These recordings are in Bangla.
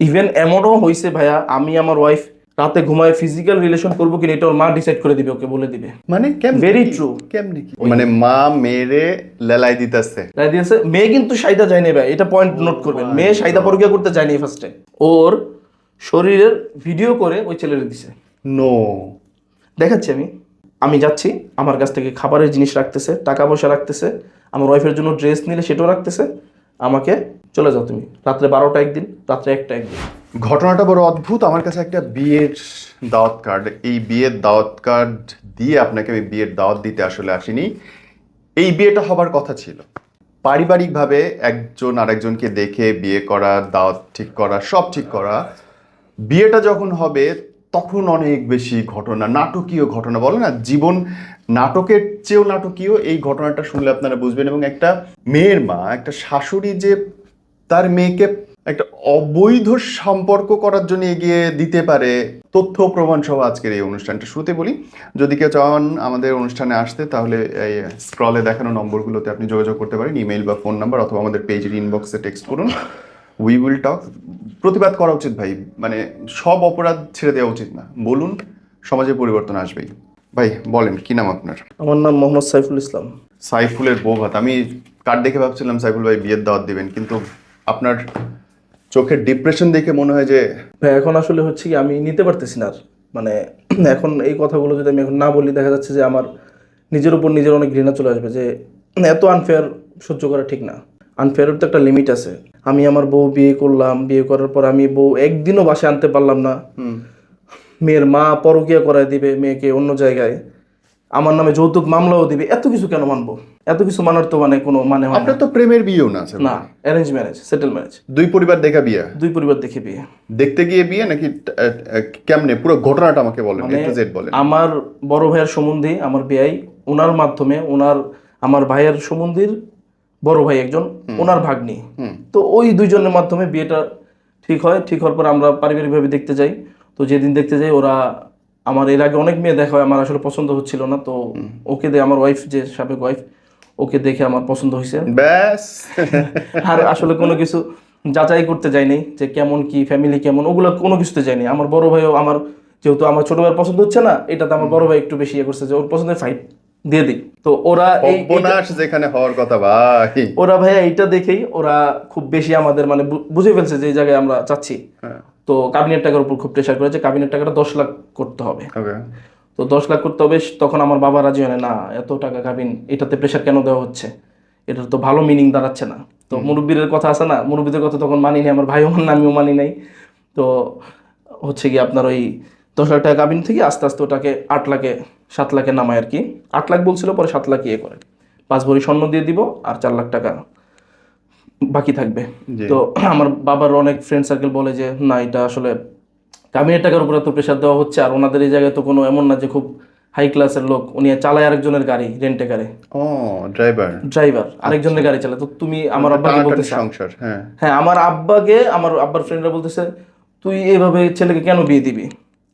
ইভেন এমনও হয়েছে ভাইয়া আমি আমার ওয়াইফ রাতে ঘুমায় ফিজিক্যাল রিলেশন করব কিনা এটা ওর মা ডিসাইড করে দিবে ওকে বলে দিবে। মানে কেমনে Very কি? true. কেমনে কি? মানে মা মেয়েরে লেলাই দিতেছে। রায় দিয়েছে মেয়ে কিন্তু সাইদা যায়নি ভাই এটা পয়েন্ট নোট করবেন। মেয়ে সাইদা পরকিয়া করতে যায়নি ফার্স্টে ওর শরীরের ভিডিও করে ওই ছেলের দিছে। নো দেখাচ্ছি আমি। আমি যাচ্ছি আমার কাছ থেকে খাবারের জিনিস রাখতেছে টাকা পয়সা রাখতেছে আমার ওয়াইফের জন্য ড্রেস নিলে সেটাও রাখতেছে। আমাকে চলে যাও তুমি। রাত্রে বারোটা একদিন, রাত্রে একটা একদিন। ঘটনাটা বড় অদ্ভুত। আমার কাছে একটা বিয়ের দাওয়াত কার্ড এই বিয়ের দাওয়াত কার্ড দিয়ে আপনাকে আমি বিয়ের দাওয়াত দিতে আসলে আসিনি। এই বিয়েটা হবার কথা ছিল। পারিবারিকভাবে একজন আরেকজনকে দেখে বিয়ে করা, দাওয়াত ঠিক করা, সব ঠিক করা। বিয়েটা যখন হবে তখন অনেক বেশি ঘটনা, নাটকীয় ঘটনা, বলে না? জীবন নাটকের চেয়েও নাটকীয় এই ঘটনাটা শুনলে আপনারা বুঝবেন এবং একটা মেয়ের মা, একটা শাশুড়ি যে তার মেয়েকে একটা অবৈধ সম্পর্ক করার জন্য এগিয়ে দিতে পারে, তথ্য প্রমাণ সহ আজকের এই অনুষ্ঠানটা। শুরুতে বলি, যদি কেউ চান আমাদের অনুষ্ঠানে আসতে, তাহলে এই স্ক্রলে দেখানো নম্বরগুলোতে আপনি যোগাযোগ করতে পারেন ইমেল বা ফোন নাম্বার অথবা আমাদের পেজের ইনবক্সে টেক্সট করুন। উই উইল টক প্রতিবাদ করা উচিত ভাই মানে সব অপরাধ ছেড়ে দেওয়া উচিত না। বলুন সমাজে পরিবর্তন আসবেই। ভাই বলেন কি নাম আপনার? আমার নাম মোহাম্মদ সাইফুল ইসলাম। সাইফুলের বউ ভাত। আমি কার্ড দেখে ভাবছিলাম সাইফুল ভাই বিয়ের দাওয়াত দিবেন কিন্তু আপনার চোখের ডিপ্রেশন দেখে মনে হয় যে ভাই এখন আসলে হচ্ছে কি আমি নিতে পারতেছি না আর। মানে এখন এই কথাগুলো যদি আমি এখন না বলি দেখা যাচ্ছে যে আমার নিজের উপর নিজের অনেক ঘৃণা চলে আসবে যে এত আনফেয়ার সহ্য করা ঠিক না। আনফেয়ারের তো একটা লিমিট আছে। আমি আমার বউ বিয়ে করলাম বিয়ে করার পর আমি বউ একদিনও বাসায় আনতে পারলাম না। মেয়ের মা পরকিয়া করায় দিবে মেয়েকে অন্য জায়গায়। আমার নামে যৌতুক মামলাও দিবে এত কিছু কেন মানবো? এত কিছু মানার তো মানে কোনো মানে হয় না। আপনার তো প্রেমের বিয়েও না আছে না অ্যারেঞ্জ ম্যারেজ সেটেল ম্যারেজ দুই পরিবার দেখা বিয়ে? দুই পরিবার দেখে বিয়ে। দেখতে গিয়ে বিয়ে নাকি কেমনে? পুরো ঘটনাটা আমাকে বলেন মানে জেড বলেন। আমার বড় ভাইয়ের সম্বন্ধে আমার বিয়াই ওনার মাধ্যমে ওনার আমার ভাইয়ের সম্বন্ধীর বড় ভাই একজন ওনার ভাগ্নি। তো ওই দুইজনের মাধ্যমে বিয়েটা ঠিক হয় ঠিক হওয়ার পর আমরা পারিবারিকভাবে দেখতে যাই। তো যেদিন দেখতে যাই ওরা আমার এর আগে অনেক মেয়ে দেখা হয় আমার আসলে পছন্দ হচ্ছিল না। তো ওকে দিয়ে আমার ওয়াইফ যে সাবেক ওয়াইফ ওকে দেখে আমার পছন্দ হয়েছে। ব্যাস। আর আসলে কোনো কিছু যাচাই করতে যাইনি যে কেমন কি ফ্যামিলি কেমন ওগুলো কোনো কিছুতে যায়নি আমার বড় ভাইও আমার যেহেতু আমার ছোট ভাইয়ের পছন্দ হচ্ছে না এটাতে আমার বড় ভাই একটু বেশি ইয়ে করছে যে ওর পছন্দের ফাইট দিয়ে দিই। তো ওরা এই সর্বনাশ যেখানে হওয়ার কথা ভাই। ওরা ভাইয়া এইটা দেখেই ওরা খুব বেশি আমাদের মানে বুঝে ফেলছে যে এই জায়গায় আমরা চাচ্ছি। হ্যাঁ। তো কাবিনেট টাকার উপর খুব প্রেশার করেছে। কাবিনেট টাকাটা দশ লাখ করতে হবে। ওকে। তো দশ লাখ করতে হবে তখন আমার বাবা রাজি হয় না, না এত টাকা কাবিন এটাতে প্রেশার কেন দেওয়া হচ্ছে? এটার তো ভালো মিনিং দাঁড়াচ্ছে না। তো মুরব্বীর কথা আছে না? মুরব্বীদের কথা তখন মানি নাই আমার ভাইও মানে আমিও মানি নাই। তো হচ্ছে কি আপনার ওই দশ লাখ টাকা গাভিন থেকে আস্তে আস্তে ওটাকে আট লাখে সাত লাখে নামায় আর কি। আট লাখ বলছিল পরে সাত লাখ ইয়ে করে। পাঁচ ভরি স্বর্ণ দিয়ে দিব আর চার লাখ টাকা বাকি থাকবে। তো আমার বাবার অনেক ফ্রেন্ড সার্কেল বলে যে না এটা আসলে কামিনের টাকার উপরে তো প্রেশার দেওয়া হচ্ছে আর ওনাদের এই জায়গায় তো কোনো এমন না যে খুব হাই ক্লাসের লোক উনি চালায় আরেকজনের গাড়ি রেন্টে গাড়ি। ও ড্রাইভার ড্রাইভার আরেকজনের গাড়ি চালায়। তো তুমি আমার আব্বাকে বলতেছে। সংসার হ্যাঁ। হ্যাঁ আমার আব্বাকে আমার আব্বার ফ্রেন্ডরা বলতেছে তুই এভাবে ছেলেকে কেন বিয়ে দিবি?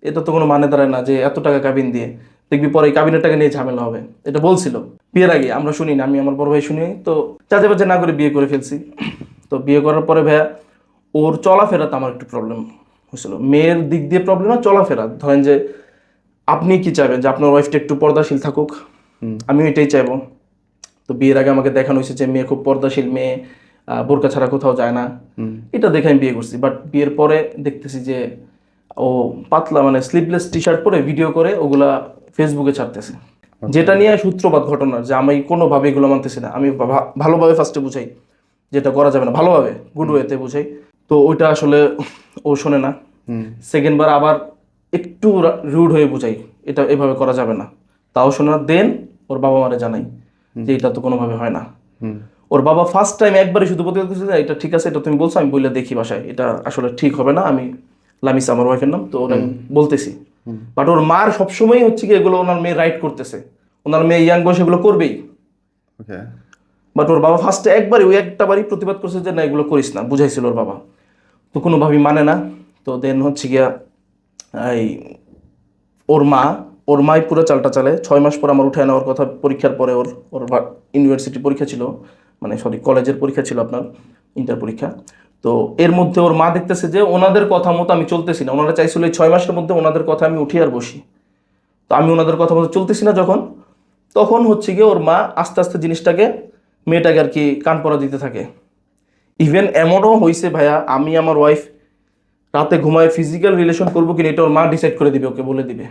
এটা তো কোনো মানে দাঁড়ায় না যে এত টাকা কাবিন দিয়ে দেখবি পরে এই কাবিনের টাকা নিয়ে ঝামেলা হবে। এটা বলছিল। বিয়ের আগে আমরা শুনি না আমি আমার বড় ভাই শুনি। তো চাচা বাচ্চা না করে বিয়ে করে ফেলছি। তো বিয়ে করার পরে ভাইয়া ওর চলাফেরাতে আমার একটু প্রবলেম হয়েছিল। মেয়ের দিক দিয়ে প্রবলেম না চলাফেরা। ধরেন যে আপনি কি চাইবেন? যে আপনার ওয়াইফটা একটু পর্দাশীল থাকুক। আমিও এটাই চাইব। তো বিয়ের আগে আমাকে দেখানো হয়েছে যে মেয়ে খুব পর্দাশীল মেয়ে বোরকা ছাড়া কোথাও যায় না। এটা দেখে আমি বিয়ে করছি। বাট বিয়ের পরে দেখতেছি যে ও পাতলা মানে স্লিভলেস টি শার্ট পরে ভিডিও করে ওগুলা ফেসবুকে ছাড়তেছে। যেটা নিয়ে সূত্রপাত ঘটনার যে আমি কোনোভাবে এগুলো মানতেছি না। আমি ভালোভাবে ফার্স্টে বুঝাই যেটা করা যাবে না। ভালোভাবে গুড ওয়েতে বুঝাই। তো ওইটা আসলে ও শোনে না। সেকেন্ড বার আবার একটু রুড হয়ে বুঝাই এটা এভাবে করা যাবে না। তাও শোনে না দেন ওর বাবা মারে জানাই যে এটা তো কোনোভাবে হয় না। ওর বাবা ফার্স্ট টাইম একবারই শুধু প্রতিবাদ করছে এটা ঠিক আছে এটা তুমি বলছো আমি বললে দেখি বাসায়। এটা আসলে ঠিক হবে না আমি লামিস আমার ওয়াইফের নাম তো ওটা বলতেছি। বাট ওর মার সবসময় হচ্ছে কি এগুলো ওনার মেয়ে রাইট করতেছে। ওনার মেয়ে ইয়াং বয়সে এগুলো করবেই। বাট ওর বাবা ফার্স্টে একবারই ওই একটা বারই প্রতিবাদ করছে যে না এগুলো করিস না। বুঝাইছিল ওর বাবা। তো কোনোভাবেই মানে না। তো দেন হচ্ছে গিয়া এই ওর মা ওর মাই পুরো চালটা চালে। ছয় মাস পর আমার উঠে নেওয়ার কথা পরীক্ষার পরে ওর ওর ইউনিভার্সিটি পরীক্ষা ছিল। মানে সরি কলেজের পরীক্ষা ছিল আপনার ইন্টার পরীক্ষা। তো এর মধ্যে ওর মা দেখতেছে যে ওনাদের কথা মতো আমি চলতেছি না। ওনারা চাইছিল এই ছয় মাসের মধ্যে ওনাদের কথা আমি উঠি আর বসি। তো আমি ওনাদের কথা মতো চলতেছি না যখন তখন হচ্ছে গিয়ে ওর মা আস্তে আস্তে জিনিসটাকে মেয়েটাকে আর কি কান পরা দিতে থাকে। ইভেন এমনও হয়েছে ভাইয়া আমি আমার ওয়াইফ রাতে ঘুমায় ফিজিক্যাল রিলেশন করব কিনা এটা ওর মা ডিসাইড করে দিবে ওকে বলে দিবে।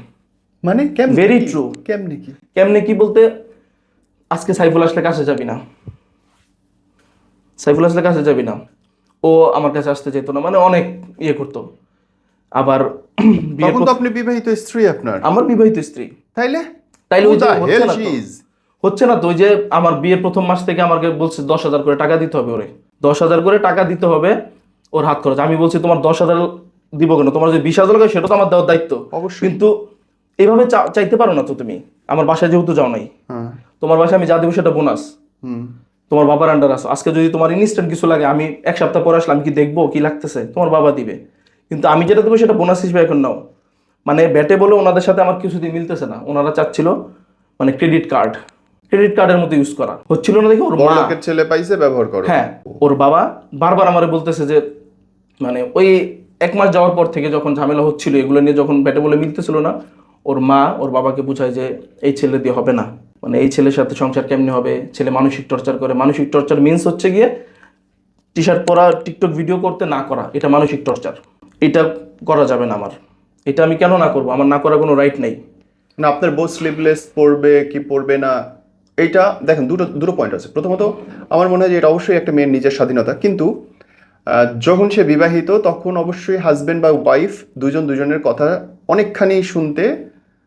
মানে কি? true. কেমনে কি? কেমনে কি বলতে আজকে সাইফুল আসলে কাছে যাবি না। সাইফুল আসলে কাছে যাবি না। ও আমার কাছে আসতে যেত না মানে অনেক ইয়ে করতো। আবার বিয়ের তখন তো আপনি বিবাহিত স্ত্রী আপনার। আমার বিবাহিত স্ত্রী। তাইলে? তাইলে ওই যে হচ্ছে না তো? হচ্ছে না তো ওই যে আমার বিয়ের প্রথম মাস থেকে আমাকে বলছে দশ হাজার করে টাকা দিতে হবে ওরে। দশ হাজার করে টাকা দিতে হবে ওর হাত খরচ। আমি বলছি তোমার দশ হাজার দিব কেন? তোমার যে বিশ হাজার লাগে সেটা তো আমার দেওয়ার দায়িত্ব। অবশ্যই। কিন্তু এইভাবে চা- চাইতে পারো না তো তুমি। আমার বাসায় যেহেতু যাও নাই হ্যাঁ। তোমার বাসায় আমি যা দেবো সেটা বোনাস হুম। তোমার বাবার আন্ডার আসো আজকে যদি তোমার ইনস্ট্যান্ট কিছু লাগে আমি এক সপ্তাহ পরে আসলাম কি দেখব কি লাগতেছে? তোমার বাবা দিবে। কিন্তু আমি যেটা দেবো সেটা বোনাস হিসেবে এখন নাও। মানে ব্যাটে বলে ওনাদের সাথে আমার কিছুদিন মিলতেছে না। ওনারা চাচ্ছিল মানে ক্রেডিট কার্ড ক্রেডিট কার্ডের মতো ইউজ করা। হচ্ছিল না দেখে ওর মা ছেলে পাইছে ব্যবহার করো। হ্যাঁ ওর বাবা বারবার আমারে বলতেছে যে মানে ওই এক মাস যাওয়ার পর থেকে যখন ঝামেলা হচ্ছিল এগুলো নিয়ে যখন ব্যাটে বলে মিলতেছিল না ওর মা ওর বাবাকে বুঝায় যে এই ছেলে দিয়ে হবে না। মানে এই ছেলের সাথে সংসার কেমনি হবে? ছেলে মানসিক টর্চার করে। মানসিক টর্চার মিন্স হচ্ছে গিয়ে টি শার্ট পরা টিকটক ভিডিও করতে না করা, এটা মানসিক টর্চার এটা করা যাবে না আমার। এটা আমি কেন না করব? আমার না করার কোনো রাইট নেই। না, আপনার বউ স্লিভলেস পরবে কি পরবে না, এইটা দেখেন, দুটো দুটো পয়েন্ট আছে। প্রথমত, আমার মনে হয় যে এটা অবশ্যই একটা মেয়ের নিজের স্বাধীনতা। কিন্তু যখন সে বিবাহিত, তখন অবশ্যই হাজবেন্ড বা ওয়াইফ দুজন দুজনের কথা অনেকখানি শুনতে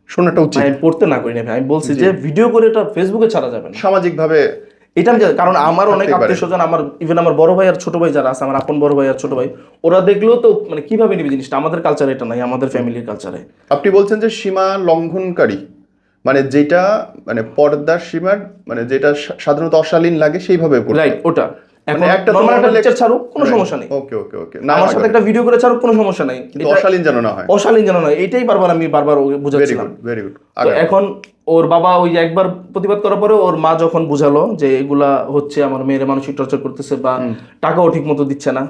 শোনাটা উচিত। আমি পড়তে না করি না ভাই আমি বলছি যে ভিডিও করে এটা ফেসবুকে ছাড়া যাবে না। সামাজিকভাবে এটা আমি কারণ আমার অনেক আত্মীয় স্বজন আমার ইভেন আমার বড় ভাই আর ছোট ভাই যারা আছে আমার আপন বড় ভাই আর ছোট ভাই ওরা দেখলেও তো মানে কীভাবে নিবে জিনিসটা? আমাদের কালচারে এটা নাই আমাদের ফ্যামিলির কালচারে আপনি বলছেন যে সীমা লঙ্ঘনকারী মানে যেটা মানে পর্দার সীমার মানে যেটা সাধারণত অশালীন লাগে সেইভাবে রাইট ওটা। এখন মানে একটা একটা লেকচার ছাড়ুক কোনো সমস্যা নেই। ওকে ওকে ওকে না আমার সাথে একটা ভিডিও করে ছাড়ুক কোনো সমস্যা নেই। কিন্তু অশালীন যেন না হয়। অশালীন যেন নয় এটাই বারবার আমি বারবার ভেরি বুঝাচ্ছিলাম। ভেরি গুড তো এখন ওর বাবা ওই একবার প্রতিবাদ করার পরে ওর মা যখন বুঝালো যে এগুলা হচ্ছে আমার মেয়ের মানসিক টর্চার করতেছে বা টাকাও ঠিক মতো দিচ্ছে না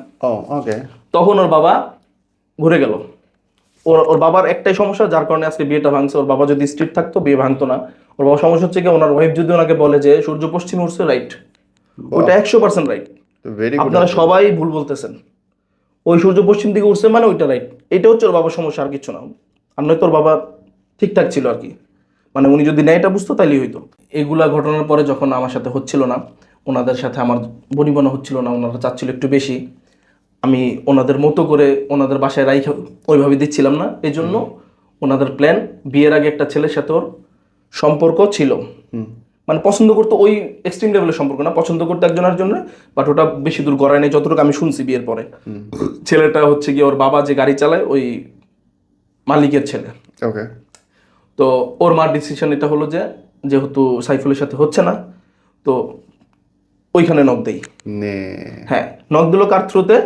ওকে তখন ওর বাবা ঘুরে গেল। ওর ওর বাবার একটাই সমস্যা যার কারণে আজকে বিয়েটা ভাঙছে। ওর বাবা যদি স্ট্রিট থাকতো বিয়ে ভাঙতো না। ওর বাবার সমস্যা হচ্ছে কি ওনার ওয়াইফ যদি ওনাকে বলে যে সূর্য পশ্চিমে উঠছে রাইট ওটা একশো পার্সেন্ট রাইট আপনারা সবাই ভুল বলতেছেন। ওই সূর্য পশ্চিম দিকে উঠছে মানে ওইটা রাইট এটা হচ্ছে ওর বাবার সমস্যা আর কিছু না। আর নয়তো ওর বাবা ঠিকঠাক ছিল আর কি। মানে উনি যদি ন্যায়টা বুঝতো তাইলেই হইতো। এগুলা ঘটনার পরে যখন আমার সাথে হচ্ছিল না ওনাদের সাথে আমার বনিবনা হচ্ছিল না ওনারা চাচ্ছিল একটু বেশি। আমি ওনাদের মতো করে ওনাদের বাসায় রাইখে ওইভাবে দিচ্ছিলাম না। এই জন্য ওনাদের প্ল্যান বিয়ের আগে একটা ছেলের সাথে ওর সম্পর্ক ছিল। মানে পছন্দ করতো ওই এক্সট্রিম লেভেলের সম্পর্ক না পছন্দ করতো একজনের জন্য বাট ওটা বেশি দূর গড়ায় নেই যতটুকু আমি শুনছি বিয়ের পরে। ছেলেটা হচ্ছে গিয়ে ওর বাবা যে গাড়ি চালায় ওই মালিকের ছেলে। ওকে। তো ওর মার ডিসিশন এটা হলো যে যেহেতু সাইফুলের সাথে হচ্ছে না তো ওইখানে নক দেই। হ্যাঁ নক দিল কার থ্রুতে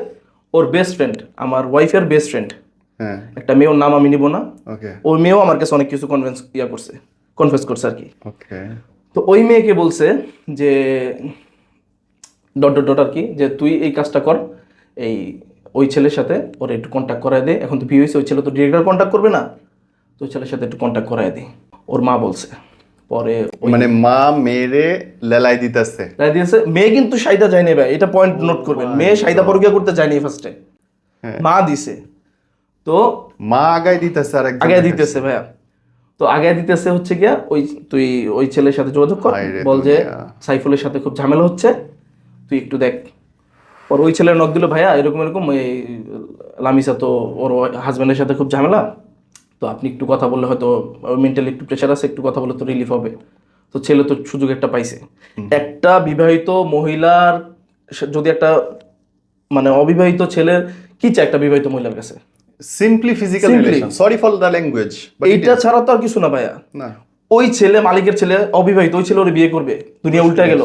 ওর বেস্ট ফ্রেন্ড আমার ওয়াইফের বেস্ট ফ্রেন্ড একটা মেয়ের নাম আমি নিব না। ওই মেয়েও আমার কাছে অনেক কিছু কনভেন্স ইয়া করছে কনফেস করছে আর কি। তো ওই মেয়েকে বলছে যে ডট ডট ডট আর কি যে তুই এই কাজটা কর এই ওই ছেলের সাথে ওর একটু কন্ট্যাক্ট করাই দে। এখন তো বিয়ে হয়েছে ওই ছেলে তো ডিরেক্টর কন্ট্যাক্ট করবে না। তো ওই ছেলের সাথে একটু কন্ট্যাক্ট করায় দে। ওর মা বলছে। পরে মানে মা মেরে লেলাই দিতেছে। রায় দিতেছে মেয়ে কিন্তু সাইদা যায়নি ভাই এটা পয়েন্ট নোট করবেন। মেয়ে সাইদা পরকিয়া করতে যায়নি ফার্স্টে হ্যাঁ। মা দিছে। তো মা আগায় দিতেছে আর একজন আগে দিতেছে ভাইয়া। তো আগে দিতেছে হচ্ছে গিয়া ওই তুই ওই ছেলের সাথে যোগাযোগ কর বল যে। সাইফুলের সাথে খুব ঝামেলা হচ্ছে তুই একটু দেখ। পর ওই ছেলের নক দিল ভাইয়া এরকম এরকম এই লামিসা তো ওর হাজব্যান্ডের সাথে খুব ঝামেলা। তো আপনি একটু কথা বললে হয়তো মেন্টালি একটু প্রেশার আছে একটু কথা বললে তো রিলিফ হবে। তো ছেলে তো সুযোগ একটা পাইছে। একটা বিবাহিত মহিলার যদি একটা মানে অবিবাহিত ছেলের কি চায় একটা বিবাহিত মহিলার কাছে? Simply physical relation sorry for the language এইটা ছাড়া তো আর কিছু না ভাইয়া। না। ওই ছেলে মালিকের ছেলে অবিবাহিত ওই ছেলে ওর বিয়ে করবে। দুনিয়া উল্টা গেল।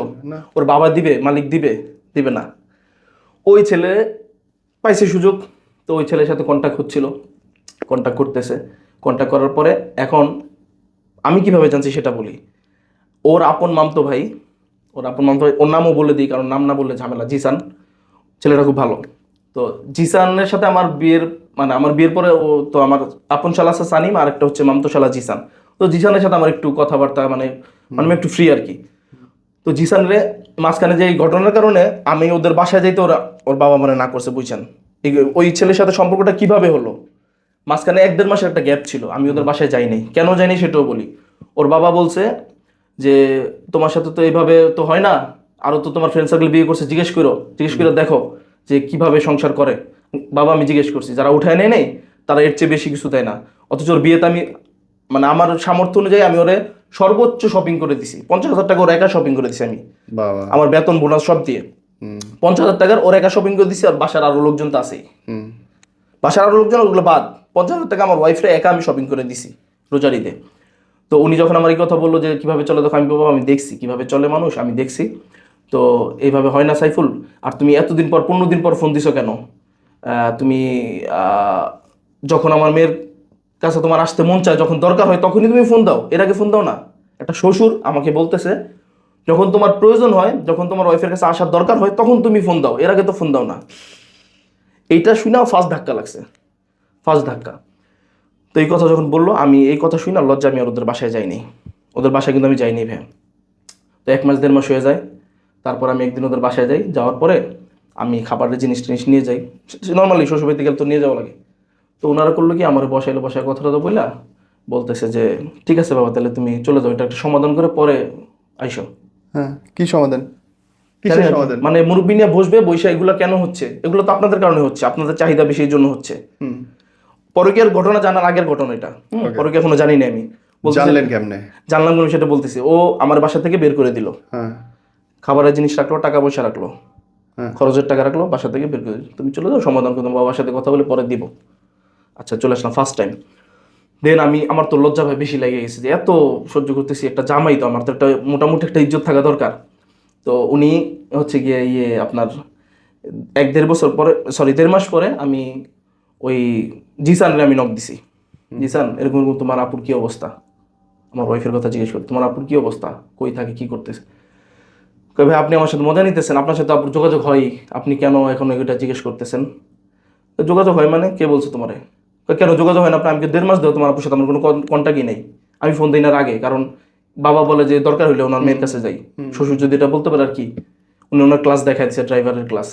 ওর বাবা দিবে মালিক দিবে দিবে না। ওই ছেলে পাইছে সুযোগ তো ওই ছেলের সাথে কন্ট্যাক্ট হচ্ছিল কন্ট্যাক্ট করতেছে। কন্ট্যাক্ট করার পরে এখন আমি কীভাবে জানছি সেটা বলি। ওর আপন মামতো ভাই ওর আপন মামতো ভাই ওর নামও বলে দিই কারণ নাম না বললে ঝামেলা। জিসান ছেলেটা খুব ভালো। তো জিসানের সাথে আমার বিয়ের মানে আমার বিয়ের পরে ও তো আমার আপন শালা আছে সানিম আর একটা হচ্ছে মামতো শালা জিসান। তো জিসানের সাথে আমার একটু কথাবার্তা মানে মানে একটু ফ্রি আর কি। তো জিসানরে মাঝখানে যে এই ঘটনার কারণে আমি ওদের বাসায় যাইতে ওরা, ওর বাবা মানে না করছে, বুঝছেন? ওই ছেলের সাথে সম্পর্কটা কীভাবে হলো? মাঝখানে এক দেড় মাসের একটা গ্যাপ ছিল, আমি ওদের বাসায় যাইনি কেন যাইনি সেটাও বলি। ওর বাবা বলছে যে, তোমার সাথে তো এইভাবে তো হয় না। আরও তো তোমার ফ্রেন্ড সার্কেল বিয়ে করছে, জিজ্ঞেস করো। জিজ্ঞেস করে দেখো যে কীভাবে সংসার করে। বাবা আমি জিজ্ঞেস করছি যারা উঠায় নেয় নেই তারা এর চেয়ে বেশি কিছু দেয় না। অথচ ওর বিয়েতে আমি মানে আমার সামর্থ্য অনুযায়ী আমি ওরে সর্বোচ্চ শপিং করে দিছি। পঞ্চাশ হাজার টাকা ওর একা শপিং করে দিছি আমি। আমার বেতন বোনাস সব দিয়ে। পঞ্চাশ হাজার টাকার ওর একা শপিং করে দিছি আর বাসার আরও লোকজন তো আছেই। বাসার আরও লোকজন ওগুলো বাদ। পঞ্চাশ হাজার টাকা আমার ওয়াইফরে একা আমি শপিং করে দিছি রোজারিতে। তো উনি যখন আমার এই কথা বলল যে কীভাবে চলে তখন আমি বাবা আমি দেখছি। কীভাবে চলে মানুষ আমি দেখছি। তো এইভাবে হয় না সাইফুল। আর তুমি এতদিন পর পনেরো দিন পর ফোন দিছো কেন? তুমি যখন আমার মেয়ের কাছে তোমার আসতে মন চায়, যখন দরকার হয়, তখনই তুমি ফোন দাও। এর আগে ফোন দাও না। একটা শ্বশুর আমাকে বলতেছে, যখন তোমার প্রয়োজন হয়, যখন তোমার ওয়াইফের কাছে আসার দরকার হয়, তখন তুমি ফোন দাও। এর আগে তো ফোন দাও না। এইটা শুনেও ফার্স্ট ধাক্কা লাগছে। ফার্স্ট ধাক্কা। তো এই কথা যখন বলল, আমি এই কথা শুনে আর লজ্জা, আমি আর ওদের বাসায় যাইনি। ওদের বাসায় কিন্তু আমি যাইনি ভ্যা তো এক মাস, দেড় মাস হয়ে যায়। তারপর আমি একদিন ওদের বাসায় যাই। যাওয়ার পরে আমি খাবারের জিনিস টিনিস নিয়ে যাই। নর্মালি শ্বশুরবাড়িতে গেলে তো নিয়ে যাওয়া লাগে। তো ওনারা করল কি আমার বসাইলো বসায় কথাটা তো বললা বলতেছে যে ঠিক আছে বাবা তাহলে তুমি চলে যাও এটা একটা সমাধান করে পরে আইসো। হ্যাঁ কি সমাধান? মানে মুরব্বী নিয়ে বসবে বৈশা এগুলো কেন হচ্ছে? এগুলো তো আপনাদের কারণে হচ্ছে আপনাদের চাহিদা বেশি এই জন্য হচ্ছে। পরকীয়ার ঘটনা জানার আগের ঘটনা এটা। পরকীয়া এখনও জানি না আমি। জানলেন কেমনে? জানলাম সেটা বলতেছি ও আমার বাসা থেকে বের করে দিল। হ্যাঁ। খাবারের জিনিস রাখল টাকা পয়সা রাখল। খরচের টাকা রাখল বাসা থেকে বের করে তুমি চলে যাও সমাধান করো তোমার বাবার সাথে কথা বলে পরে দিব। আচ্ছা চলে আসলাম ফার্স্ট টাইম দেন আমি আমার তো লজ্জা ভাই বেশি লেগে গেছে যে এত সহ্য করতেছি একটা জামাই তো আমার তো একটা মোটামুটি একটা ইজ্জত থাকা দরকার। তো উনি হচ্ছে গিয়ে ইয়ে আপনার এক দেড় বছর পরে সরি দেড় মাস পরে আমি ওই জিসানরে আমি নক দিছি। জিসান এরকম এরকম তোমার আপুর কী অবস্থা? আমার ওয়াইফের কথা জিজ্ঞেস করি তোমার আপুর কী অবস্থা? কই থাকে কী করতেছে? কই ভাই আপনি আমার সাথে মজা নিতেছেন আপনার সাথে যোগাযোগ হয় আপনি কেন এখন এটা জিজ্ঞেস করতেছেন? যোগাযোগ হয় মানে? কে বলছে তোমারে? কেন যোগাযোগ হয় না? আপনি আমাকে দেড় মাস দেও তোমার আপুর সাথে আমার কোনো কন্ট্যাক্টই নেই। আমি ফোন দিই না আগে কারণ বাবা বলে যে দরকার হইলে ওনার মেয়ের কাছে যাই। শ্বশুর যদি এটা বলতে পারে আর কি উনি ওনার ক্লাস দেখাই দিচ্ছে ড্রাইভারের ক্লাস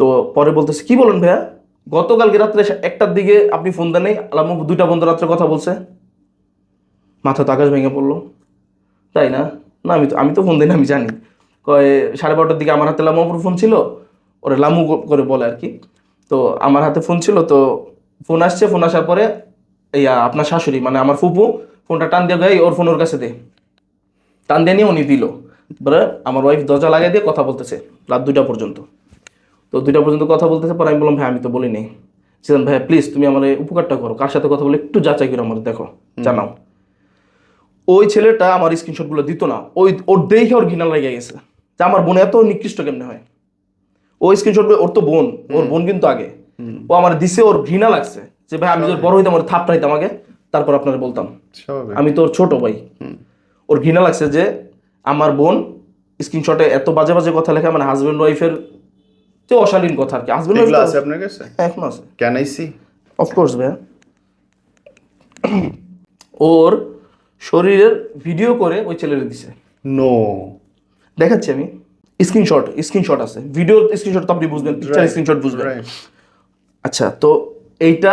তো পরে বলতেছে কি বলেন ভাইয়া? গতকালকে রাত্রে একটার দিকে আপনি ফোন দেন নেই আলাম দুইটা বন্ধু রাত্রে কথা বলছে? মাথা তো আকাশ ভেঙে পড়ল। তাই না? না আমি তো আমি তো ফোন দিই না আমি জানি। কয় সাড়ে বারোটার দিকে আমার হাতে লামুর ফোন ছিল ওরা লামু করে বলে আর কি। তো আমার হাতে ফোন ছিল তো ফোন আসছে ফোন আসার পরে আ, আপনার শাশুড়ি মানে আমার ফুপু ফোনটা টান দিয়ে গাই ওর ফোন ওর কাছে দে। টান দিয়ে নিয়ে উনি দিল। এবারে আমার ওয়াইফ দরজা লাগাই দিয়ে কথা বলতেছে রাত দুইটা পর্যন্ত। তো দুইটা পর্যন্ত কথা বলতেছে পরে আমি বললাম ভাই আমি তো বলি নেই সিদ্ধান্ত ভাই প্লিজ তুমি আমার এই উপকারটা করো। কার সাথে কথা বলে একটু যাচাই করে আমার দেখো জানাও। ওই ছেলেটা আমার স্ক্রিনশটগুলো দিত না। ওই ওর দেখে ওর ঘৃণা লেগে গেছে। যে আমার বোন এত নিকৃষ্ট কেমনে হয়? ওই স্ক্রিনশট ওর তো বোন ওর বোন কিন্তু আগে। ও আমার দিছে ওর ঘৃণা লাগছে। যে ভাই আমি যদি বড় হইতাম ওর থাপ রাইতাম আগে তারপর আপনারা বলতাম। আমি তোর ছোট ভাই। ওর ঘৃণা লাগছে যে আমার বোন স্ক্রিনশটে এত বাজে বাজে কথা লেখা মানে হাজব্যান্ড ওয়াইফের যে অশালীন কথা আর কি। হাজব্যান্ড ওয়াইফ আছে আপনার কাছে? এখন আছে। ক্যান আই সি অফকোর্স ভাইয়া। ওর শরীরের ভিডিও করে ওই ছেলের দিছে। নো দেখাচ্ছি আমি। স্ক্রিনশট স্ক্রিনশট আছে। ভিডিও স্ক্রিনশট তো আপনি বুঝবেন পিকচার স্ক্রিনশট বুঝবেন। আচ্ছা তো এইটা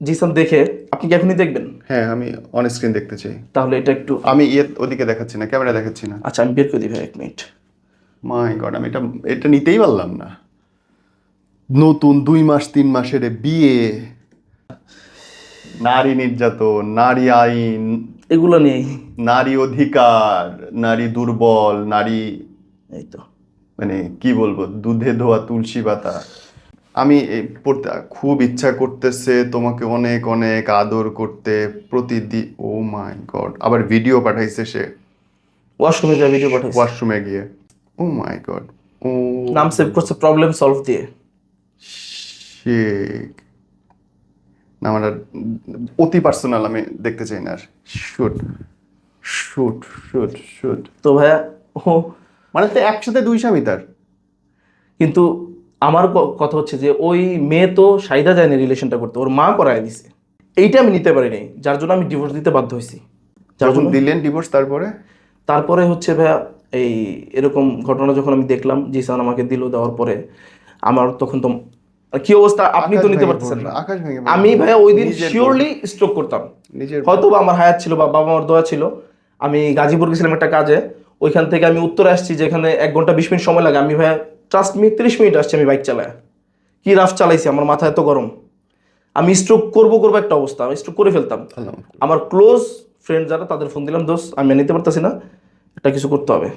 জিসান দেখে আপনি কি এখনই দেখবেন? হ্যাঁ আমি অন স্ক্রিন দেখতে চাই। তাহলে এটা একটু আমি ইয়ে ওদিকে দেখাচ্ছি না ক্যামেরা দেখাচ্ছি না। আচ্ছা আমি বের করে দিই ভাই এক মিনিট মাই গড আমি এটা এটা নিতেই পারলাম না। নতুন দুই মাস তিন মাসের বিয়ে। নারী নির্যাতন নারী আইন। এগুলো নিয়েই। নারী অধিকার নারী দুর্বল নারী এই তো। মানে কি বলব দুধে ধোয়া তুলসী পাতা। আমি পড়তে খুব ইচ্ছা করতেছে তোমাকে অনেক অনেক আদর করতে প্রতিদিন ও মাই গড আবার ভিডিও পাঠাইছে সে। ওয়াশরুমে যা ভিডিও পাঠাইছে। ওয়াশরুমে গিয়ে। ও মাই গড ও নাম সেভ করছে প্রবলেম সলভ দিয়ে। শিক আমার আর অতি পার্সোনাল আমি দেখতে চাই না আর। শুট শুট শুট শুট তো ভাইয়া ও মানে তো একসাথে দুই স্বামী তার। কিন্তু আমার কথা হচ্ছে যে ওই মেয়ে তো সাইদা যায় না রিলেশনটা করতে ওর মা করায় দিছে। এইটা আমি নিতে পারি নাই যার জন্য আমি ডিভোর্স দিতে বাধ্য হয়েছি। যার জন্য দিলেন ডিভোর্স তারপরে? তারপরে হচ্ছে ভাইয়া এই এরকম ঘটনা যখন আমি দেখলাম জিসান আমাকে দিল দেওয়ার পরে আমার তখন তো কি অবস্থা আপনি তো নিতে পারতেছেন না। আমি। ভাইয়া ওই দিন শিওরলি স্ট্রোক করতাম। হয়তো বা আমার হায়াত ছিল বা বাবা আমার দোয়া ছিল। আমি গাজীপুর গেছিলাম একটা কাজে। ওইখান থেকে আমি উত্তরে আসছি যেখানে এক ঘণ্টা বিশ মিনিট সময় লাগে। আমি ভাইয়া ট্রাস্ট মি তিরিশ মিনিট আসছি আমি বাইক চালায়। কি রাফ চালাইছি আমার মাথা এত গরম। আমি স্ট্রোক করব করব একটা অবস্থা। আমি স্ট্রোক করে ফেলতাম। আমার ক্লোজ ফ্রেন্ড যারা তাদের ফোন দিলাম দোষ আমি নিতে পারতেছি না। একটা কিছু করতে হবে।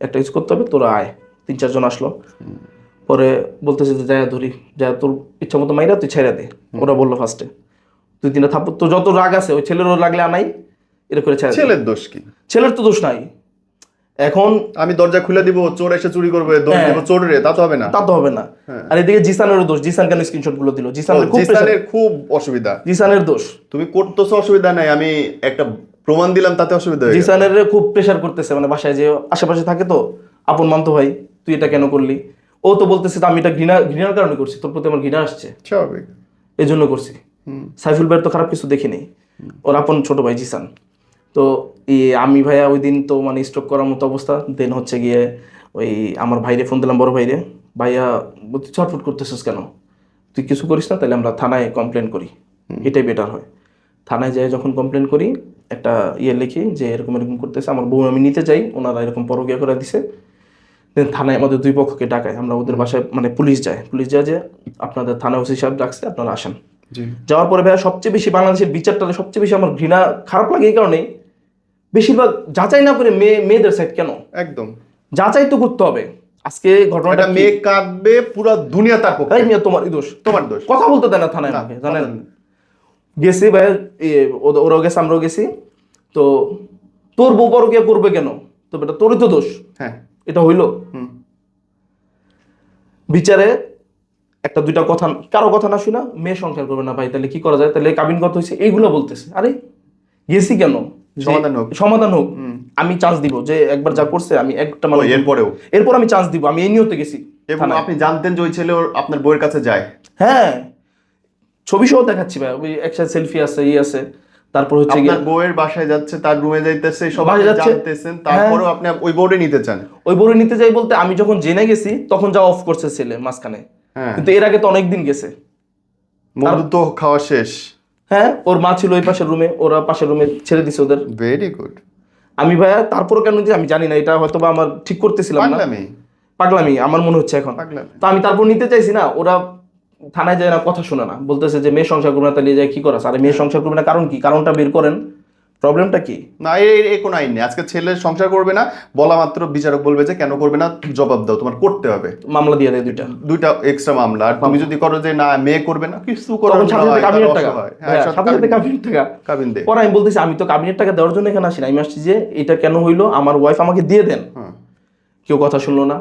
একটা কিছু করতে হবে তোরা আয়। তিন চারজন আসলো। পরে বলতেছে যে যায়া ধরি যা তোর ইচ্ছা মতো মাইরা তুই ছেড়ে দে। ওরা বলল ফার্স্টে দুই তিনটা থাপ্পড় তো যত রাগ আছে ওই ছেলেরও লাগলে আনাই এটা করে ছেড়ে ছেলের দোষ কি? ছেলের তো দোষ নাই। এখন আমি দরজা খুলে দিব চোর এসে চুরি করবে হ্যাঁ। চোর রে তা তো হবে না। তা তো হবে না। আর এদিকে জিসানেরও দোষ জিসান কেন স্ক্রিনশটগুলো দিল? জিসানের খুব জিসানের খুব অসুবিধা। জিসানের দোষ। তুমি করতেছো অসুবিধা নাই আমি একটা প্রমাণ দিলাম তাতে অসুবিধা হয়ে। জিসানের খুব প্রেশার করতেছে মানে বাসায় যে আশেপাশে থাকে তো আপন মানতো ভাই তুই এটা কেন করলি? ও তো বলতেছে তো আমি এটা ঘৃণা ঘৃণার কারণে করছি তোর প্রতি আমার ঘৃণা আসছে। স্বাভাবিক। এই জন্য করছি সাইফুল ভাইয়ের তো খারাপ কিছু দেখি নেই। ওর আপন ছোট ভাই জিসান। তো আমি ভাইয়া ওই দিন তো মানে স্ট্রোক করার মতো অবস্থা। দেন হচ্ছে গিয়ে ওই আমার ভাইরে ফোন দিলাম বড় ভাইরে। ভাইয়া বলতে ছটফট করতেছিস কেন? তুই কিছু করিস না তাহলে আমরা থানায় কমপ্লেন করি। এটাই বেটার হয়। থানায় যাই যখন কমপ্লেন করি একটা ইয়ে লিখি যে এরকম এরকম করতেছে। আমার বউ আমি নিতে চাই ওনারা এরকম পরকিয়া করে দিছে। দেন থানায় আমাদের দুই পক্ষকে ডাকায়। আমরা ওদের বাসায় মানে পুলিশ যায়। পুলিশ যায় যে আপনাদের থানা ওসি সাহেব ডাকছে আপনারা আসেন। যাওয়ার পরে ভাইয়া সবচেয়ে বেশি বাংলাদেশের বিচারটা সবচেয়ে বেশি আমার ঘৃণা খারাপ লাগে এই কারণে বেশিরভাগ যাচাই না করে মেয়ে মেয়েদের সাইড কেন? একদম। যাচাই তো করতে হবে। আজকে ঘটনাটা মেয়ে কাঁদবে পুরো দুনিয়া তার পক্ষে। এই মেয়ে তোমারই দোষ। তোমার দোষ। কথা বলতে দেয় না থানায় আমাকে জানেন? গেছি ভাই ওরাও গেছে আমরাও গেছি। তো তোর বউ পরকিয়া করবে কেন? তো বেটা তোরই তো দোষ। হ্যাঁ। এটা হইল? বিচারে একটা দুইটা কথা কারও কথা না শুনা মেয়ে সংসার করবে না ভাই তাহলে কি করা যায়? তাহলে কাবিন কত হয়েছে এইগুলো বলতেছে। আরে গেছি কেন? সমাধান হোক। সমাধান হোক। আমি চান্স দিব যে একবার যা করছে আমি একটা ও, মানুষ এরপরেও? এরপর আমি চান্স দিব আমি এই নিয়তে গেছি এবং আপনি জানতেন যে ওই ছেলে ওর আপনার বইয়ের কাছে যায়? হ্যাঁ। ছবি সহ দেখাচ্ছি ভাই ওই একসাথে সেলফি আছে ই আছে। তারপর হচ্ছে আপনার বউয়ের বাসায় যাচ্ছে তার রুমে যাইতেছে সবাই জানতেছেন তারপরেও আপনি ওই বোর্ডে নিতে চান? ওই বড় নিতে যাই বলতে আমি যখন জেনে গেছি তখন যা অফ করছে ছেলে মাঝখানে। হ্যাঁ। কিন্তু এর আগে তো অনেক দিন গেছে মধু তো খাওয়া শেষ। হ্যাঁ ওর মা ছিল ওই পাশের রুমে ওরা পাশের রুমে ছেড়ে দিছে ওদের। ভেরি গুড আমি ভাইয়া তারপরও কেন যে আমি জানি না এটা হয়তো বা আমার ঠিক করতেছিলাম না। পাগলামি? পাগলামি আমার মনে হচ্ছে এখন। তো আমি তারপর নিতে চাইছি না ওরা থানায় যায় না কথা শোনে না। বলতেছে যে মেয়ে সংসার করবে না তাহলে যায় কি করাস? আরে মেয়ে সংসার করবে না কারণ কি? কারণটা বের করেন। প্রবলেমটা কি? না এ- এ কোনো আইন নেই। আজকে ছেলে সংসার করবে না বলা মাত্র বিচারক বলবে যে কেন করবে না? জবাব দাও তোমার করতে হবে। মামলা দিয়ে দেয় দুইটা। দুইটা এক্সট্রা মামলা। আর তুমি যদি করো যে না মেয়ে করবে না কিছু করো হ্যাঁ হ্যাঁ, কাবিন দে। পরে আমি বলতেছি আমি তো কাবিনের টাকা দেওয়ার জন্য এখানে আসি না। আমি আসছি যে এটা কেন হইল? আমার ওয়াইফ আমাকে দিয়ে দেন। কেউ কথা শুনলো না।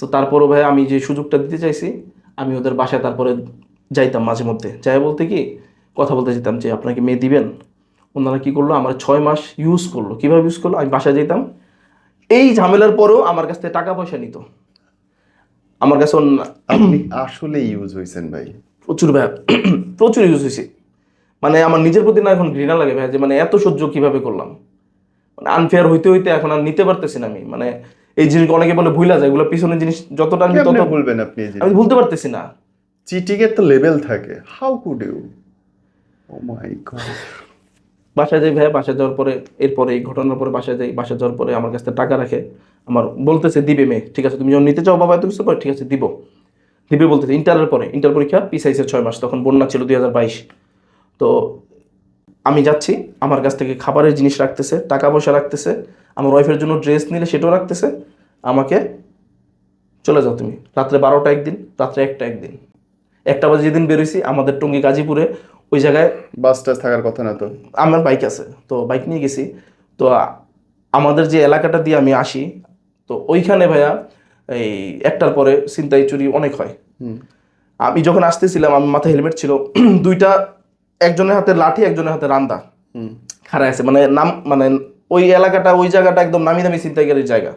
তো তারপরও ভাই আমি যে সুযোগটা দিতে চাইছি আমি ওদের বাসায় তারপরে যাইতাম মাঝে মধ্যে। যাই বলতে কি কথা বলতে যেতাম যে আপনাকে মেয়ে দিবেন। ওনারা কি করল আমার ছয় মাস ইউজ করল। কীভাবে ইউজ করল? আমি বাসায় যেতাম এই ঝামেলার পরেও আমার কাছ থেকে টাকা পয়সা নিত। আমার কাছে আপনি আসলে ইউজ হয়েছেন ভাই। প্রচুর ভাই প্রচুর ইউজ হয়েছে মানে আমার নিজের প্রতি না এখন ঘৃণা লাগে ভাই যে মানে এত সহ্য কীভাবে করলাম? মানে আনফেয়ার হইতে হইতে এখন আর নিতে পারতেছি না আমি। মানে এই জিনিস অনেকে বলে ভুলা যায় এগুলো পিছনের জিনিস যতটা আমি তত বলবেন আপনি আমি ভুলতে পারতেছি না। চিটিং এর তো লেভেল থাকে। How could you oh my god বাসায় যাই ভাই বাসায় যাওয়ার পরে এরপরে এই ঘটনার পরে বাসায় যাই বাসায় যাওয়ার পরে আমার কাছে টাকা রাখে। আমার বলতেছে দিবে মেয়ে ঠিক আছে তুমি যখন নিতে চাও বাবা তুমি পরে ঠিক আছে দিব। দিবে বলতেছে ইন্টারের পরে ইন্টার পরীক্ষা পিসাইছে ছয় মাস তখন বন্যা ছিল দুই হাজার বাইশ। তো আমি যাচ্ছি আমার কাছ থেকে খাবারের জিনিস রাখতেছে টাকা পয়সা রাখতেছে আমার ওয়াইফের জন্য ড্রেস নিলে সেটাও রাখতেছে আমাকে চলে যাও তুমি। রাত্রে বারোটা একদিন রাত্রে একটা একদিন। একটা বাজে যেদিন বেরোইছি আমাদের টঙ্গী গাজীপুরে ওই জায়গায় বাস টাস থাকার কথা না তো? আমার বাইক আছে তো বাইক নিয়ে গেছি। তো আমাদের যে এলাকাটা দিয়ে আমি আসি তো ওইখানে ভাইয়া এই একটার পরে ছিনতাই চুরি অনেক হয়। আমি যখন আসতেছিলাম আমার মাথায় হেলমেট ছিল দুইটা একজনের হাতে লাঠি একজনের হাতে রান্দা। হুম। খাড়া আছে মানে নাম মানে ওই এলাকাটা ওই জায়গাটা একদম নামি দামি ছিনতাইকারীর জায়গা।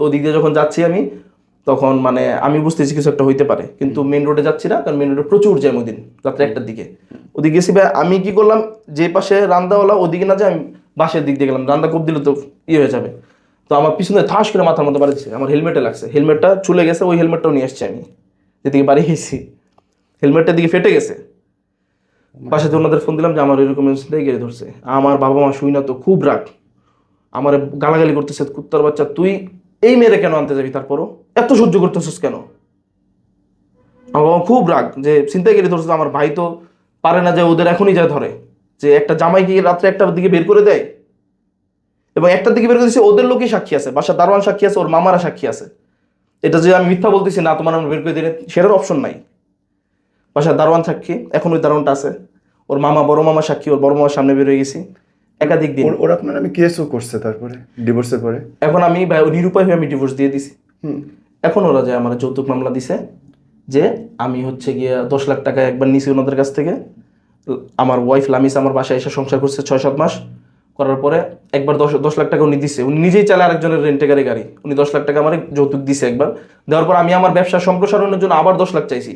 তো ওদিক দিয়ে যখন যাচ্ছি আমি তখন মানে আমি বুঝতেছি কিছু একটা হইতে পারে। কিন্তু মেন রোডে যাচ্ছি না কারণ মেন রোডে প্রচুর জ্যাম ওই দিন রাত্রে একটার দিকে। ওদিকে গেছি ভাই আমি কি করলাম যে পাশে রান্দাওয়ালা ওদিকে না যাই আমি বাসের দিক দিয়ে গেলাম। রান্দা কোপ দিলে তো ইয়ে হয়ে যাবে। তো আমার পিছনে ঠাস করে মাথার মধ্যে বাড়ি দিচ্ছে আমার হেলমেটে লাগছে। হেলমেটটা চলে গেছে ওই হেলমেটটাও নিয়ে আসছি আমি। যেদিকে বাড়ি গেছি হেলমেটটার দিকে ফেটে গেছে। বাসাতে ওনাদের ফোন দিলাম যে আমার এরকম ইনসিডেন্ট গেড়ে ধরছে। আমার বাবা মা শুই না তো খুব রাগ। আমার গালাগালি করতেছে কুত্তার বাচ্চা তুই এই মেয়েরে কেন আনতে যাবি তারপরও? এত সহ্য করতেছিস কেন? আমার খুব রাগ যে চিন্তা গেলে ধরছে, আমার ভাই তো পারে না যে ওদের এখনই যায় ধরে। যে একটা জামাই গিয়ে রাত্রে একটার দিকে বের করে দেয়? এবং একটার দিকে বের করে দিচ্ছে ওদের লোকই সাক্ষী আছে বাসা দারোয়ান সাক্ষী আছে, ওর মামারা সাক্ষী আছে। এটা যে আমি মিথ্যা বলতেছি, না, তোমার আমরা বের করে দিলে সেটার অপশন নাই। বাসার দারোয়ান সাক্ষী, এখন ওই দারোয়ানটা আছে। ওর মামা, বড় মামা সাক্ষী, ওর বড় মামার সামনে বের হয়ে গেছি। একাধিক দিন। ওর আপনার আমি কেসও করছে তারপরে ডিভোর্সের পরে। এখন আমি নিরুপায় হয়ে আমি ডিভোর্স দিয়ে দিছি। হুম। এখন ওরা যায় আমার যৌতুক মামলা দিছে যে আমি হচ্ছে গিয়ে দশ লাখ টাকা একবার নিছি ওনাদের কাছ থেকে আমার ওয়াইফ লামিস আমার বাসায় এসে সংসার করছে ছয় সাত মাস করার পরে একবার দশ দশ লাখ টাকা উনি দিছে। উনি নিজেই চালে আরেকজনের রেন্টে গাড়ি গাড়ি। উনি দশ লাখ টাকা আমার যৌতুক দিছে একবার। দেওয়ার পর আমি আমার ব্যবসা সম্প্রসারণের জন্য আবার দশ লাখ চাইছি।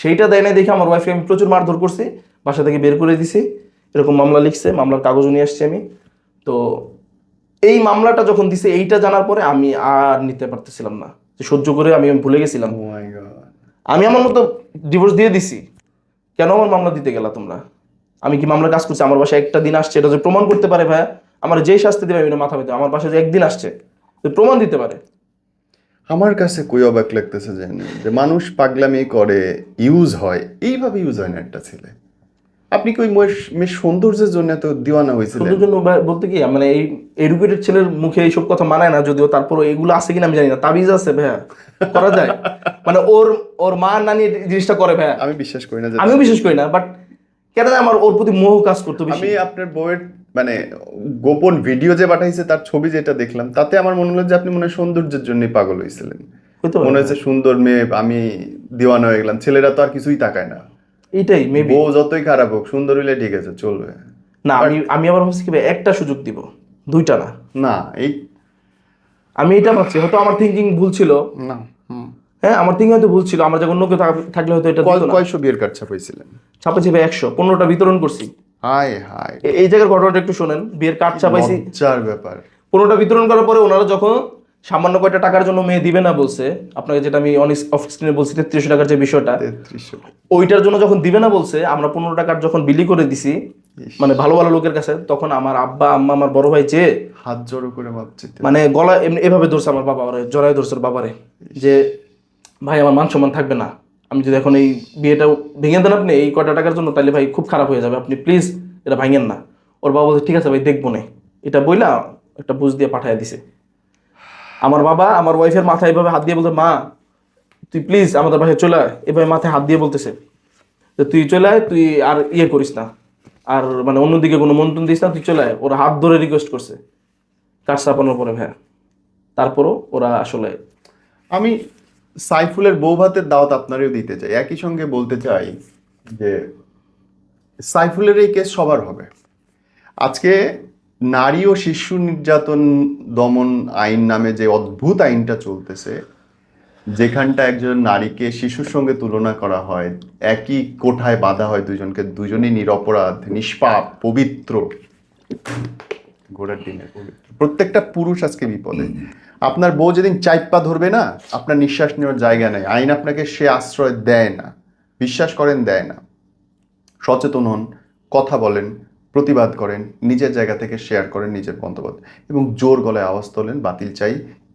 সেইটা দেয় না দেখে আমার ওয়াইফকে আমি প্রচুর মারধর করছি বাসা থেকে বের করে দিছি। এরকম মামলা লিখছে মামলার কাগজও নিয়ে আসছি আমি। তো এই মামলাটা যখন দিছে এইটা জানার পরে আমি আর নিতে পারতেছিলাম না। যে সহ্য করে আমি ভুলে গেছিলাম। গড আমি আমার মতো ডিভোর্স দিয়ে দিছি। কেন আমার মামলা দিতে গেলা তোমরা? আমি কি মামলা কাজ করছি? আমার বাসায় একটা দিন আসছে এটা যে প্রমাণ করতে পারে ভাইয়া? আমার যেই শাস্তি দেবে আমি মাথা পেতে আমার বাসায় যে একদিন আসছে তো প্রমাণ দিতে পারে। আমার কাছে কই অবাক লাগতেছে যে মানুষ পাগলামি করে ইউজ হয়। এইভাবে ইউজ হয় না একটা ছেলে। আপনি কি ওই মেয়ের- সৌন্দর্যের জন্য এত দিওয়ানা হয়েছিলেন? শুধুর জন্য বলতে কি মানে এই এডুকেটেড ছেলের মুখে এইসব কথা মানায় না যদিও তারপর এগুলো আছে কিনা আমি জানি না। তাবিজ আছে ভাইয়া করা যায়। মানে ওর ওর মা নানি জিনিসটা করে ভাইয়া। আমি বিশ্বাস করি না আমিও বিশেষ করি না বাট কেন আমার ওর প্রতি মোহ কাজ করতো বেশি। আমি আপনার বউয়ের মানে গোপন ভিডিও যে পাঠাইছে তার ছবি যেটা দেখলাম তাতে আমার মনে হলো যে আপনি মনে হয় সৌন্দর্যের জন্যই পাগল হয়েছিলেন। মনে হয়েছে সুন্দর মেয়ে আমি দিওয়ানা হয়ে গেলাম। ছেলেরা তো আর কিছুই তাকায় না। এইটাই মেবি বউ যতই খারাপ হোক সুন্দর হইলে ঠিক আছে চলবে। না আমি আমি আবার ভাবছি কি ভাই, একটা সুযোগ দিব দুইটা না। না এই আমি এটা ভাবছি হয়তো আমার থিঙ্কিং ভুল ছিল। না হ্যাঁ আমার থিঙ্কিং হয়তো ভুল ছিল আমার যখন কেউ থাকলে হয়তো এটা কয়- কয়শো বিয়ের কার্ড ছাপাইছিলেন? ছাপাইছি ভাই একশো পনেরোটা বিতরণ করছি। হায় এ- এই জায়গার ঘটনাটা একটু শোনেন বিয়ের কার্ড ছাপাইছি। চার ব্যাপার। পনেরোটা বিতরণ করার পরে ওনারা যখন সামান্য কয়টা টাকার জন্য মেয়ে দিবে না বলছে? আপনাকে যেটা আমি অফ স্ক্রিনে বলছি তেত্রিশশো টাকার যে বিষয়টা ওইটার জন্য যখন দিবে না বলছে আমরা পনেরো টাকার যখন বিলি করে দিছি মানে ভালো ভালো লোকের কাছে তখন আমার আব্বা আম্মা আমার বড় ভাই যে হাত জড়ো করে ভাবছে মানে গলা এমনি এভাবে ধরছে আমার বাবা ওরে জড়াই ধরছে বাবারে যে ভাই আমার মান সম্মান থাকবে না। আমি যদি এখন এই বিয়েটা ভেঙে দেন আপনি এই কটা টাকার জন্য তাহলে ভাই খুব খারাপ হয়ে যাবে। আপনি প্লিজ এটা ভাঙেন না। ওর বাবা বলছে ঠিক আছে ভাই দেখব না। এটা বইলা একটা বুঝ দিয়ে পাঠায় দিছে। আমার বাবা আমার ওয়াইফের মাথায় এভাবে হাত দিয়ে বলতে মা, তুই প্লিজ আমাদের বাসায় চলে আয়। এভাবে মাথায় হাত দিয়ে বলতেছে। যে তুই চলে আয়, তুই আর ইয়ে করিস না। আর মানে অন্যদিকে কোনো মন্ত্রণ দিস না, তুই চলে আয়। ওরা হাত ধরে রিকোয়েস্ট করছে, কাঠ চাপানোর পরে ভাইয়া। তারপরও ওরা আসলে আমি সাইফুলের বউ ভাতের দাওয়াত আপনারও দিতে চাই। একই সঙ্গে বলতে চাই যে, সাইফুলের এই কেস সবার হবে। আজকে নারী ও শিশু নির্যাতন দমন আইন নামে যে অদ্ভুত আইনটা চলতেছে, যেখানটা একজন নারীকে শিশুর সঙ্গে তুলনা করা হয়, একই কোঠায় বাঁধা হয় দুজনকে, দুজনই নিরপরাধ, নিষ্পাপ, পবিত্র। ঘোড়ার দিনের পবিত্র। প্রত্যেকটা পুরুষ আজকে বিপদে। আপনার বউ যেদিন চাইপ্পা ধরবে না, আপনার নিঃশ্বাস নেওয়ার জায়গা নেই। আইন আপনাকে সে আশ্রয় দেয় না। বিশ্বাস করেন, দেয় না। সচেতন হন, কথা বলেন প্রতিবাদ করেন নিজের জায়গা থেকে শেয়ার করেন নিজের মন্তব্য। এবং জোর গলায় আওয়াজ তোলেন বাতিল চাই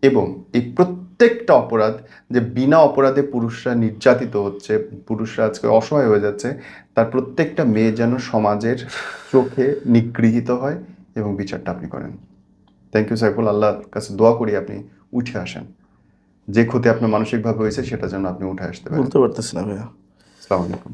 এবং এই প্রত্যেকটা অপরাধ যে বিনা অপরাধে পুরুষরা নির্যাতিত হচ্ছে পুরুষরা আজকে অসহায় হয়ে যাচ্ছে তার প্রত্যেকটা মেয়ে যেন সমাজের চোখে নিগৃহীত হয় এবং বিচারটা আপনি করেন। Thank you Saiful. আল্লাহর কাছে দোয়া করি আপনি উঠে আসেন। যে ক্ষতি আপনার মানসিকভাবে হয়েছে সেটা যেন আপনি উঠে আসতে পারেন। বলতে পারতেছি না ভাইয়া। আসসালামু আলাইকুম।